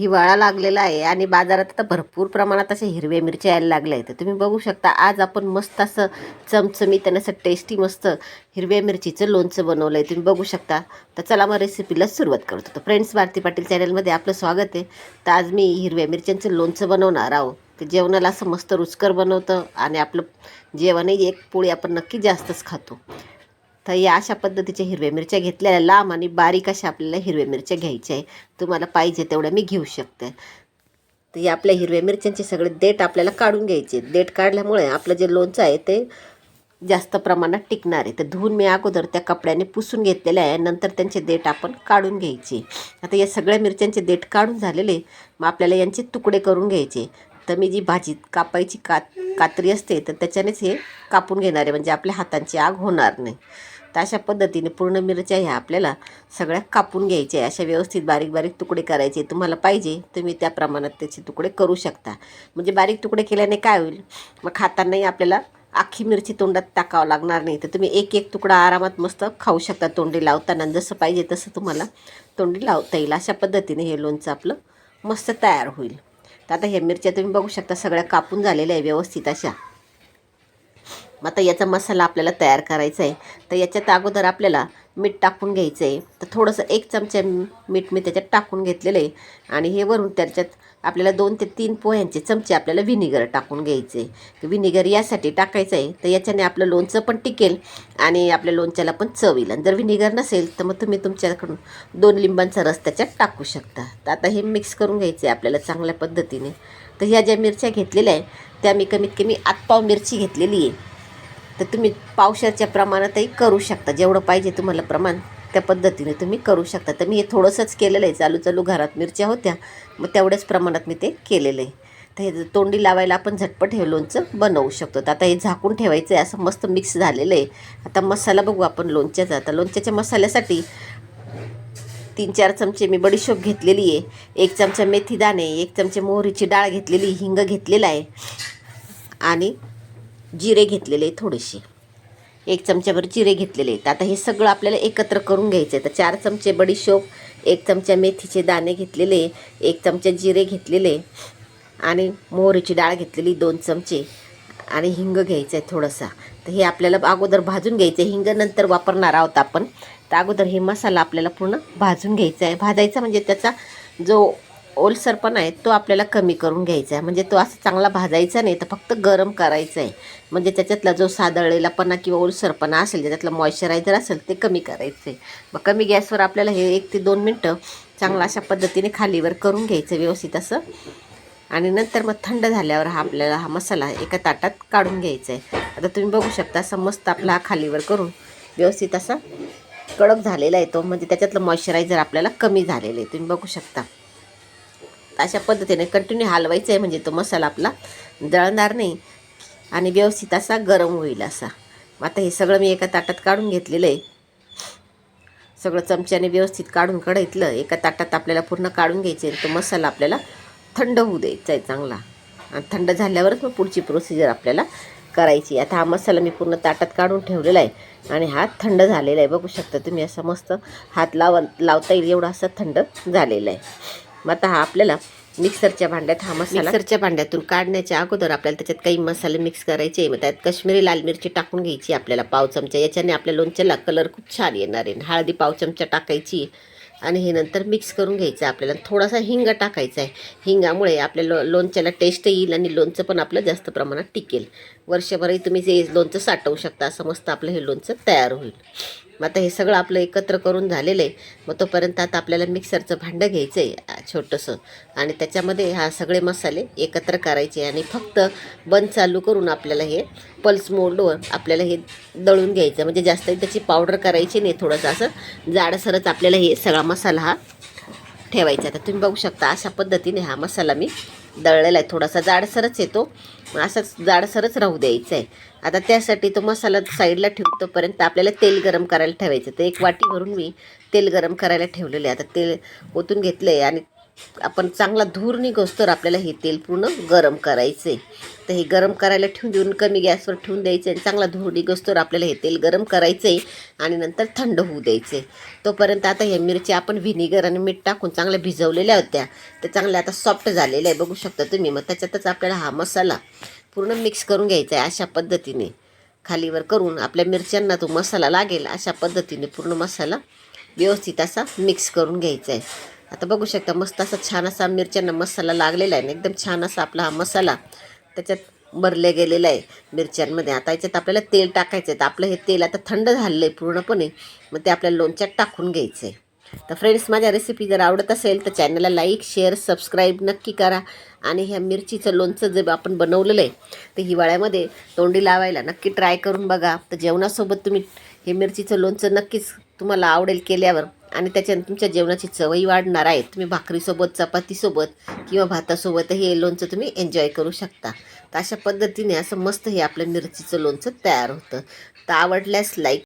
हिवाळा लागलेला आहे आणि बाजारात आता भरपूर प्रमाणात अशा हिरव्या मिरच्या यायला लागल्या आहेत. तर तुम्ही बघू शकता आज आपण मस्त असं चमचमीत आणि असं टेस्टी मस्त हिरव्या मिरचीचं लोणचं बनवलं आहे तुम्ही बघू शकता. तर चला मग रेसिपीला सुरुवात करतो. तर फ्रेंड्स भारती पाटील चॅनलमध्ये आपलं स्वागत आहे. तर आज मी हिरव्या मिरच्यांचं लोणचं बनवणार आहो. ते जेवणाला असं मस्त रुचकर बनवतं आणि आपलं जेवणही एक पोळी आपण नक्की जास्तच खातो. तर या अशा पद्धतीच्या हिरव्या मिरच्या घेतलेल्या लांब आणि बारीक अशा आपल्याला हिरव्या मिरच्या घ्यायच्या आहे. तुम्हाला पाहिजे तेवढ्या मी घेऊ शकते. तर या आपल्या हिरव्या मिरच्यांचे सगळे देठ आपल्याला काढून घ्यायचे देठ काढल्यामुळे आपलं जे लोणचं आहे ते जास्त प्रमाणात टिकणार आहे. तर धुवून मी अगोदर त्या कपड्याने पुसून घेतलेले आहे. नंतर त्यांचे देठ आपण काढून घ्यायचे आता या सगळ्या मिरच्यांचे देठ काढून झालेले मग आपल्याला यांचे तुकडे करून घ्यायचे तर मी जी भाजी कापायची कात कात्री असते तर त्याच्यानेच हे कापून घेणार आहे. म्हणजे आपल्या हातांची आग होणार नाही. तर अशा पद्धतीने पूर्ण मिरच्या ह्या आपल्याला सगळ्या कापून घ्यायच्या अशा व्यवस्थित बारीक बारीक तुकडे करायचे. तुम्हाला पाहिजे तुम्ही त्या प्रमाणात त्याचे तुकडे करू शकता. म्हणजे बारीक तुकडे केल्याने काय होईल? मग खातानाही आपल्याला अख्खी मिरची तोंडात टाकावं लागणार नाही. तर तुम्ही एक एक तुकडा आरामात मस्त खाऊ शकता तोंडी लावताना. जसं पाहिजे तसं तुम्हाला तोंडी लावता येईल. अशा पद्धतीने हे लोणचं आपलं मस्त तयार होईल. तर आता ह्या मिरच्या तुम्ही बघू शकता सगळ्या कापून झालेल्या आहे व्यवस्थित अशा. मग आता याचा मसाला आपल्याला तयार करायचा आहे. तर याच्यात अगोदर आपल्याला मीठ टाकून घ्यायचं आहे. तर थोडंसं एक चमचा मीठ मी त्याच्यात टाकून घेतलेलं आहे. आणि हे वरून त्याच्यात आपल्याला दोन ते तीन पोह्यांचे चमचे आपल्याला व्हिनेगर टाकून घ्यायचे व्हिनेगर यासाठी टाकायचं आहे. तर याच्याने आपलं लोणचं पण टिकेल आणि आपल्या लोणच्याला पण चव येईल. आणि जर व्हिनेगर नसेल तर मग तुम्ही तुमच्याकडून दोन लिंबांचा रस त्याच्यात टाकू शकता. तर आता हे मिक्स करून घ्यायचं आहे आपल्याला चांगल्या पद्धतीने. तर ह्या ज्या मिरच्या घेतलेल्या आहे त्या मी कमीत कमी आतपाव मिरची घेतलेली आहे. तर तुम्ही पावसाच्या प्रमाणातही करू शकता. जेवढं पाहिजे तुम्हाला प्रमाण त्या पद्धतीने तुम्ही करू शकता. तर मी हे थोडंसंच केलेलं आहे. चालू चालू घरात मिरच्या होत्या. मग तेवढ्याच प्रमाणात मी ते केलेलं आहे. तर हे तोंडी लावायला आपण झटपट हे लोणचं बनवू शकतो. तर आता हे झाकून ठेवायचं आहे. असं मस्त मिक्स झालेलं आहे. आता मसाला बघू आपण लोणच्याचा. आता लोणच्याच्या मसाल्यासाठी तीन चार चमचे मी बडीशोप घेतलेली आहे. एक चमचा मेथी दाणे एक चमचे मोहरीची डाळ घेतलेली हिंग घेतलेला आहे. आणि जिरे घेतलेले थोडेसे. एक चमच्याभर जिरे घेतलेले आहेत. आता हे सगळं आपल्याला एकत्र करून घ्यायचं आहे तर चार चमचे बडीशोप एक चमचा मेथीचे दाणे घेतलेले एक चमचा जिरे घेतलेले आणि मोहरीची डाळ घेतलेली दोन चमचे आणि हिंग घ्यायचं आहे थोडासा. तर हे आपल्याला अगोदर भाजून घ्यायचं आहे हिंग नंतर वापरणार आहोत आपण. तर अगोदर हे मसाला आपल्याला पूर्ण भाजून घ्यायचा आहे भाजायचा म्हणजे त्याचा जो ओलसरपणा आहे तो आपल्याला कमी करून घ्यायचा आहे. म्हणजे तो असं चांगला भाजायचा नाही तर फक्त गरम करायचा आहे म्हणजे त्याच्यातला जो सादळलेलापणा किंवा ओलसरपणा असेल त्याच्यातलं मॉइश्चरायझर असेल ते कमी करायचं आहे मग कमी गॅसवर आपल्याला हे एक ते दोन मिनटं चांगलं अशा पद्धतीने खालीवर करून घ्यायचं व्यवस्थित असं. आणि नंतर मग थंड झाल्यावर हा आपल्याला हा मसाला एका ताटात काढून घ्यायचा आहे आता तुम्ही बघू शकता असं मस्त आपला हा खालीवर करून व्यवस्थित असा कडक झालेला आहे तो. म्हणजे त्याच्यातलं मॉइश्चरायझर आपल्याला कमी झालेलं आहे. तुम्ही बघू शकता. अशा पद्धतीने कंटिन्यू हलवायचं आहे म्हणजे तो मसाला आपला जळणार नाही. आणि व्यवस्थित असा गरम होईल असा. आता हे सगळं मी एका ताटात काढून घेतलेलं आहे. सगळं चमच्याने व्यवस्थित काढून कढईतलं. एका ताटात आपल्याला पूर्ण काढून घ्यायचं आहे. तो मसाला आपल्याला थंड होऊ द्यायचा आहे चांगला. आणि थंड झाल्यावरच मग पुढची प्रोसिजर आपल्याला करायची आता हा मसाला मी पूर्ण ताटात काढून ठेवलेला आहे. आणि हा थंड झालेला आहे. बघू शकता तुम्ही असं मस्त हात लाव लावता येईल. एवढा असं थंड झालेला आहे. मग आता हा आपल्याला मिक्सरच्या भांड्यात हा मसाला मिक्सरच्या भांड्यातून काढण्याच्या अगोदर आपल्याला त्याच्यात काही मसाले मिक्स करायचे. मग त्यात कश्मीरी लाल मिरची टाकून घ्यायची आपल्याला पाव चमचा. याच्याने आपल्या लोणच्याला कलर खूप छान येणार आहे. हळदी पाव चमचा टाकायची आणि हे नंतर मिक्स करून घ्यायचं आपल्याला. थोडासा हिंग टाकायचा आहे. हिंगामुळे आपल्या लो लोणच्याला टेस्ट येईल आणि लोणचं पण आपलं जास्त प्रमाणात टिकेल. वर्षभरही तुम्ही जे लोणचं साठवू शकता असं मस्त आपलं हे लोणचं तयार होईल. मग आता हे सगळं आपलं एकत्र करून झालेलं आहे. मग तोपर्यंत आता आपल्याला मिक्सरचं भांडं घ्यायचं आहे छोटंसं. आणि त्याच्यामध्ये हा सगळे मसाले एकत्र करायचे आणि फक्त बंद चालू करून आपल्याला हे पल्स मोडवर आपल्याला हे दळून घ्यायचं. म्हणजे जास्त त्याची पावडर करायची नाही थोडंसं असं जाडसरच आपल्याला हे सगळा मसाला हा ठेवायचा. आता तुम्ही बघू शकता अशा पद्धतीने हा मसाला मी दळलेला आहे. थोडासा जाडसरच येतो. असाच जाडसरच राहू द्यायचा आहे. आता त्यासाठी तो मसाला साईडला ठेवतोपर्यंत आपल्याला तेल गरम करायला ठेवायचं. तर एक वाटी भरून मी तेल गरम करायला ठेवलेलं आहे. आता तेल ओतून घेतलं आहे आणि आपण चांगला धूर निघोस तर आपल्याला हे तेल पूर्ण गरम करायचं आहे तर हे गरम करायला ठेवून देऊन कमी गॅसवर ठेवून द्यायचं आणि चांगला धूर निघोस तर आपल्याला हे तेल गरम करायचं आहे आणि नंतर थंड होऊ द्यायचं आहे तोपर्यंत आता ह्या मिरच्या आपण व्हिनेगर आणि मीठ टाकून चांगल्या भिजवलेल्या होत्या. तर चांगल्या आता सॉफ्ट झालेल्या आहे. बघू शकता तुम्ही मग त्याच्यातच आपल्याला हा मसाला पूर्ण मिक्स करून घ्यायचा आहे अशा पद्धतीने. खालीवर करून आपल्या मिरच्यांना तो मसाला लागेल अशा पद्धतीने पूर्ण मसाला व्यवस्थित असा मिक्स करून घ्यायचा आहे. आता बघू शकता मस्त असा छान असा मिरच्यांना मसाला लागलेला आहे ना एकदम छान असा आपला हा मसाला त्याच्यात भरले गेलेला आहे मिरच्यांमध्ये. आता याच्यात आपल्याला तेल टाकायचं आहे तर आपलं हे तेल आता थंड झालेलं आहे पूर्णपणे मग ते आपल्याला लोणच्यात टाकून घ्यायचं आहे तर फ्रेंड्स माझ्या रेसिपी जर आवडत असेल तर चॅनलला लाईक शेअर सबस्क्राईब नक्की करा. आणि ह्या मिरचीचं लोणचं जे आपण बनवलेलं आहे ते हिवाळ्यामध्ये तोंडी लावायला नक्की ट्राय करून बघा. तर जेवणासोबत तुम्ही हे मिरचीचं लोणचं नक्कीच तुम्हाला आवडेल केल्यावर. आणि त्याच्यानं तुमच्या जेवणाची चवही वाढणार आहे. तुम्ही भाकरीसोबत चपातीसोबत किंवा भातासोबतही हे लोणचं तुम्ही एन्जॉय करू शकता. तर अशा पद्धतीने असं मस्त हे आपलं मिरचीचं लोणचं तयार होतं. तर आवडल्यास लाईक